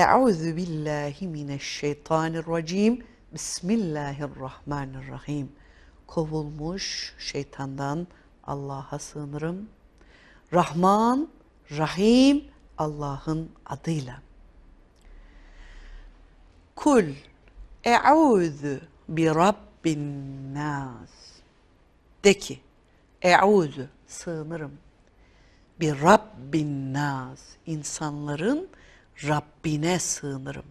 Euzu billahi mineşşeytanirracim. Bismillahirrahmanirrahim. Kovulmuş şeytandan Allah'a sığınırım. Rahman, Rahim Allah'ın adıyla. Kul e'udhu bi rabbin nas. De ki, e'udhu sığınırım. Bir Rabbin nas, insanların Rabbine sığınırım.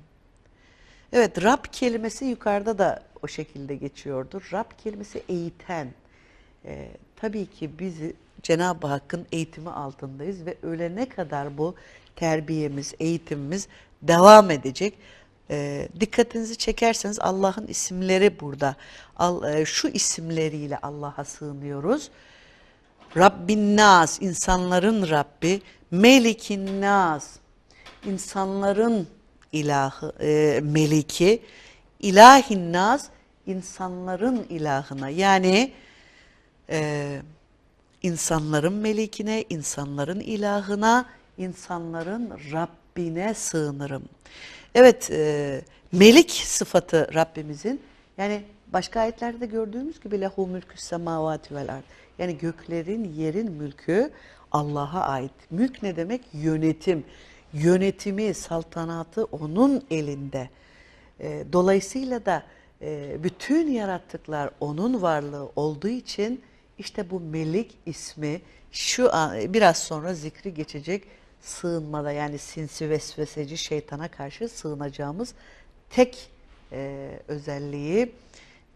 Evet, Rab kelimesi yukarıda da o şekilde geçiyordur. Rab kelimesi eğiten. Ee, tabii ki bizi Cenab-ı Hakk'ın eğitimi altındayız ve ölene kadar bu terbiyemiz, eğitimimiz devam edecek. Ee, dikkatinizi çekerseniz Allah'ın isimleri burada. Al, e, şu isimleriyle Allah'a sığınıyoruz. Rabbin Nas, insanların Rabbi, Melikin Nas, insanların ilahı, e, meliki, ilahin Nas, insanların ilahına. Yani e, insanların melikine, insanların ilahına, insanların Rabbine sığınırım. Evet, e, melik sıfatı Rabbimizin, yani başka ayetlerde gördüğümüz gibi lehu mülkü semavati vel ard. Yani göklerin, yerin mülkü Allah'a ait. Mülk ne demek? Yönetim. Yönetimi, saltanatı onun elinde. E, dolayısıyla da e, bütün yarattıklar onun varlığı olduğu için işte bu Melik ismi şu an, biraz sonra zikri geçecek sığınmada yani sinsi vesveseci şeytana karşı sığınacağımız tek e, özelliği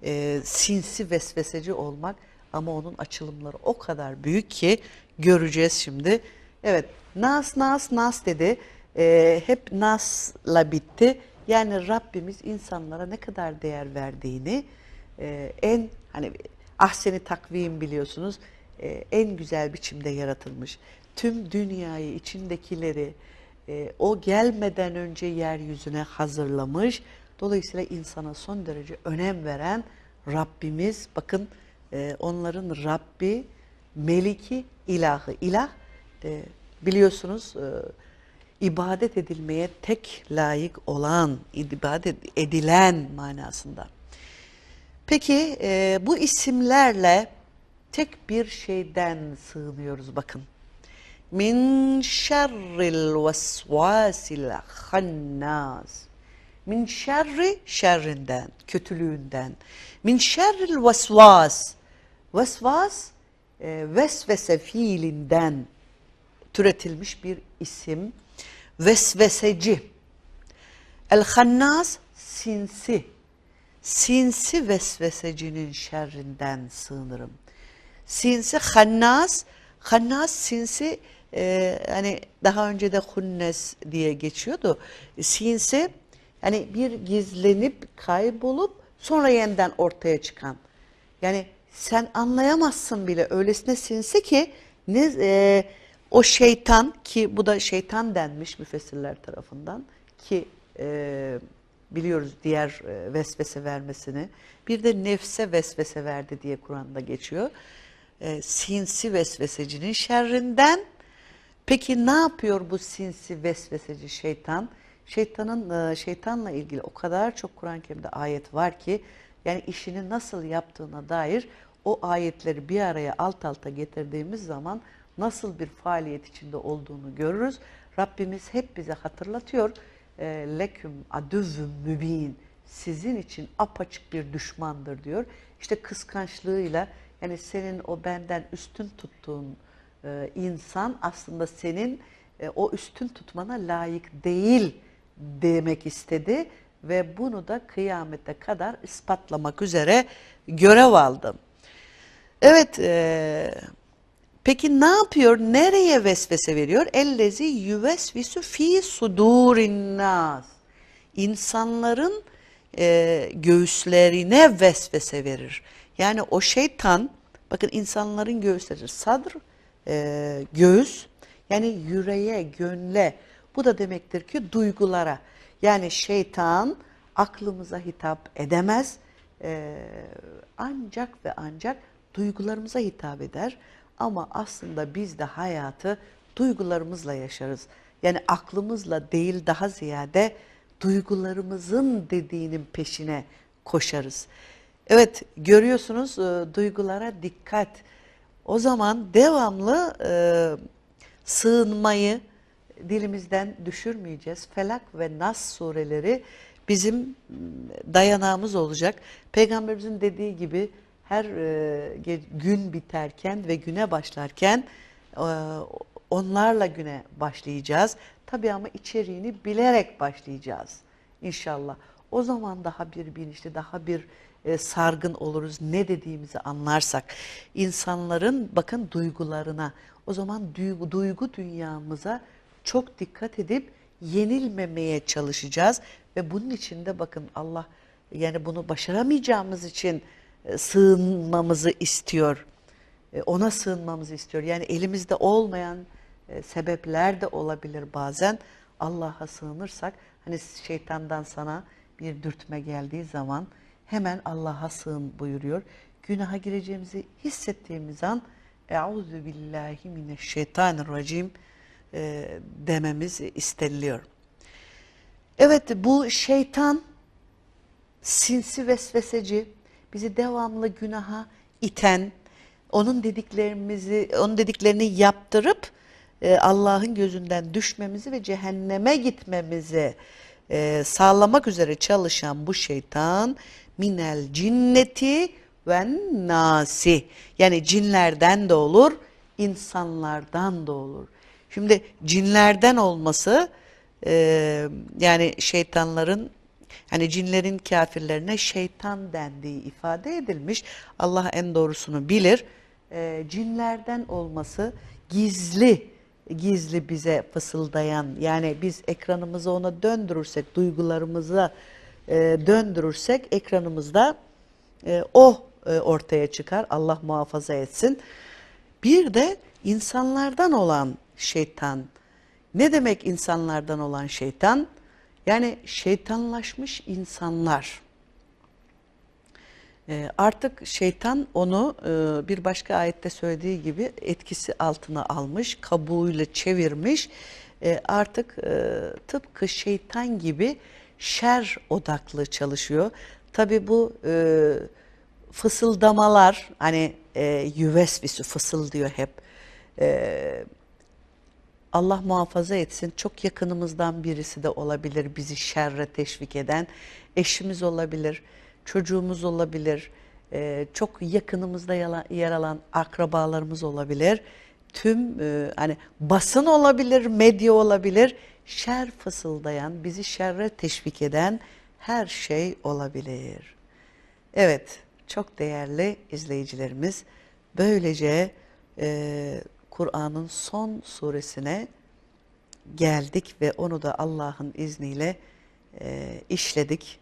e, sinsi vesveseci olmak ama onun açılımları o kadar büyük ki göreceğiz şimdi. Evet nas nas nas dedi E, hep nasla bitti yani Rabbimiz insanlara ne kadar değer verdiğini e, en hani ahseni takvim biliyorsunuz e, en güzel biçimde yaratılmış. Tüm dünyayı içindekileri e, o gelmeden önce yeryüzüne hazırlamış. Dolayısıyla insana son derece önem veren Rabbimiz bakın e, onların Rabbi, Meliki, ilahı. İlah e, biliyorsunuz e, ibadet edilmeye tek layık olan, ibadet edilen manasında. Peki e, bu isimlerle tek bir şeyden sığınıyoruz bakın. Min şerril vesvasil hannas. Min şerri şerrinden, kötülüğünden. Min şerril vesvas. Vesvas e, vesvese fiilinden türetilmiş bir isim. Vesveseci. El-Hannas sinsi. Sinsi vesvesecinin şerrinden sığınırım. Sinsi hannas, hannas sinsi e, hani daha önce de hunnes diye geçiyordu. Sinsi hani bir gizlenip kaybolup sonra yeniden ortaya çıkan. Yani sen anlayamazsın bile öylesine sinsi ki ne e, o şeytan ki bu da şeytan denmiş müfessirler tarafından ki e, biliyoruz diğer e, vesvese vermesini. Bir de nefse vesvese verdi diye Kur'an'da geçiyor. E, sinsi vesvesecinin şerrinden. Peki ne yapıyor bu sinsi vesveseci şeytan? Şeytanın e, şeytanla ilgili o kadar çok Kur'an-ı Kerim'de ayet var ki yani işini nasıl yaptığına dair o ayetleri bir araya alt alta getirdiğimiz zaman nasıl bir faaliyet içinde olduğunu görürüz. Rabbimiz hep bize hatırlatıyor. E, leküm adüvvüm mübin sizin için apaçık bir düşmandır diyor. İşte kıskançlığıyla yani senin o benden üstün tuttuğun e, insan aslında senin e, o üstün tutmana layık değil demek istedi ve bunu da kıyamete kadar ispatlamak üzere görev aldım. Evet, e, peki ne yapıyor? Nereye vesvese veriyor? Ellezi yüvesvisu fi sudurin nas. insanların e, göğüslerine vesvese verir. Yani o şeytan, bakın insanların göğüsleri, sadr, e, göğüs, yani yüreğe, gönle. Bu da demektir ki duygulara. Yani şeytan aklımıza hitap edemez. E, ancak ve ancak duygularımıza hitap eder. Ama aslında biz de hayatı duygularımızla yaşarız. Yani aklımızla değil daha ziyade duygularımızın dediğinin peşine koşarız. Evet görüyorsunuz e, duygulara dikkat. O zaman devamlı e, sığınmayı dilimizden düşürmeyeceğiz. Felak ve Nas sureleri bizim dayanağımız olacak. Peygamberimizin dediği gibi her e, gün biterken ve güne başlarken e, onlarla güne başlayacağız. Tabii ama içeriğini bilerek başlayacağız inşallah. O zaman daha bir bilinçli, daha bir e, sargın oluruz. Ne dediğimizi anlarsak. İnsanların bakın duygularına, o zaman duygu, duygu dünyamıza çok dikkat edip yenilmemeye çalışacağız. Ve bunun için de bakın Allah yani bunu başaramayacağımız için sığınmamızı istiyor. E, Ona sığınmamızı istiyor. Yani elimizde olmayan e, sebepler de olabilir bazen. Allah'a sığınırsak hani şeytandan sana bir dürtme geldiği zaman hemen Allah'a sığın buyuruyor. Günaha gireceğimizi hissettiğimiz an Euzu billahi mineşşeytanirracim e, dememiz isteniliyor. Evet bu şeytan sinsi vesveseci, bizi devamlı günaha iten, onun dediklerimizi, onun dediklerini yaptırıp e, Allah'ın gözünden düşmemizi ve cehenneme gitmemizi e, sağlamak üzere çalışan bu şeytan minel cinneti ve nasi. Yani cinlerden de olur, insanlardan da olur. Şimdi cinlerden olması e, yani şeytanların hani cinlerin kafirlerine şeytan dendiği ifade edilmiş. Allah en doğrusunu bilir. E, cinlerden olması gizli gizli bize fısıldayan yani biz ekranımızı ona döndürürsek duygularımıza e, döndürürsek ekranımızda e, o e, ortaya çıkar. Allah muhafaza etsin. Bir de insanlardan olan şeytan. Ne demek insanlardan olan şeytan? Yani şeytanlaşmış insanlar. E, artık şeytan onu e, bir başka ayette söylediği gibi etkisi altına almış, kabuğuyla çevirmiş. E, artık e, tıpkı şeytan gibi şer odaklı çalışıyor. Tabi bu e, fısıldamalar hani yüvesvisi fısıldıyor hep. Allah muhafaza etsin çok yakınımızdan birisi de olabilir bizi şerre teşvik eden. Eşimiz olabilir, çocuğumuz olabilir, e, çok yakınımızda yer alan akrabalarımız olabilir. Tüm e, hani basın olabilir, medya olabilir. Şer fısıldayan, bizi şerre teşvik eden her şey olabilir. Evet, çok değerli izleyicilerimiz, böylece e, Kur'an'ın son suresine geldik ve onu da Allah'ın izniyle e, işledik.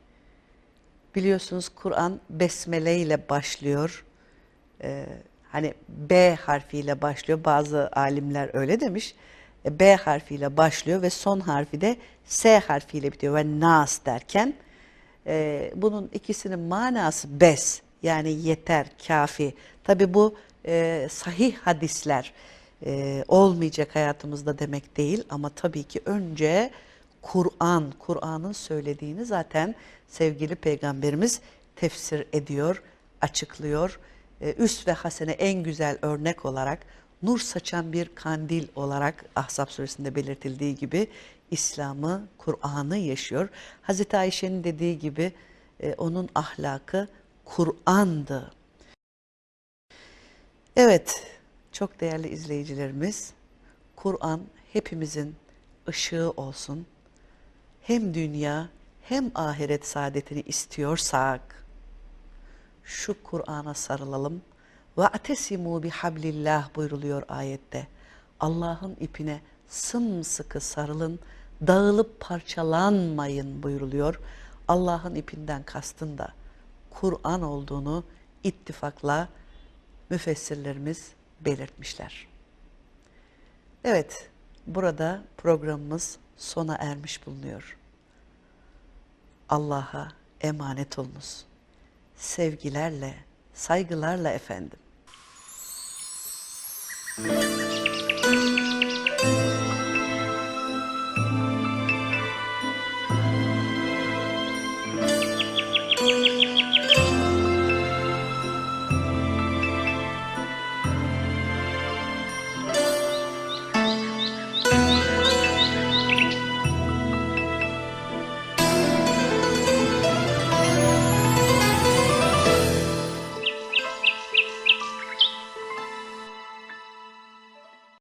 Biliyorsunuz Kur'an besmele ile başlıyor. E, hani B harfiyle başlıyor. Bazı alimler öyle demiş. E, B harfiyle başlıyor ve son harfi de S harfiyle bitiyor ve nas derken e, bunun ikisinin manası bes yani yeter, kafi. Tabi bu e, sahih hadisler e, olmayacak hayatımızda demek değil ama tabii ki önce Kur'an, Kur'an'ın söylediğini zaten sevgili peygamberimiz tefsir ediyor, açıklıyor. E, üst ve hasene en güzel örnek olarak nur saçan bir kandil olarak Ahzab suresinde belirtildiği gibi İslam'ı, Kur'an'ı yaşıyor. Hazreti Ayşe'nin dediği gibi e, onun ahlakı Kur'an'dı. Evet, çok değerli izleyicilerimiz, Kur'an hepimizin ışığı olsun. Hem dünya hem ahiret saadetini istiyorsak şu Kur'an'a sarılalım. Ve atesimu bihablillah buyruluyor ayette. Allah'ın ipine sımsıkı sarılın. dağılıp parçalanmayın buyuruluyor. Allah'ın ipinden kastın da Kur'an olduğunu ittifakla müfessirlerimiz belirtmişler. Evet, burada programımız sona ermiş bulunuyor. Allah'a emanet olunuz. Sevgilerle, saygılarla efendim.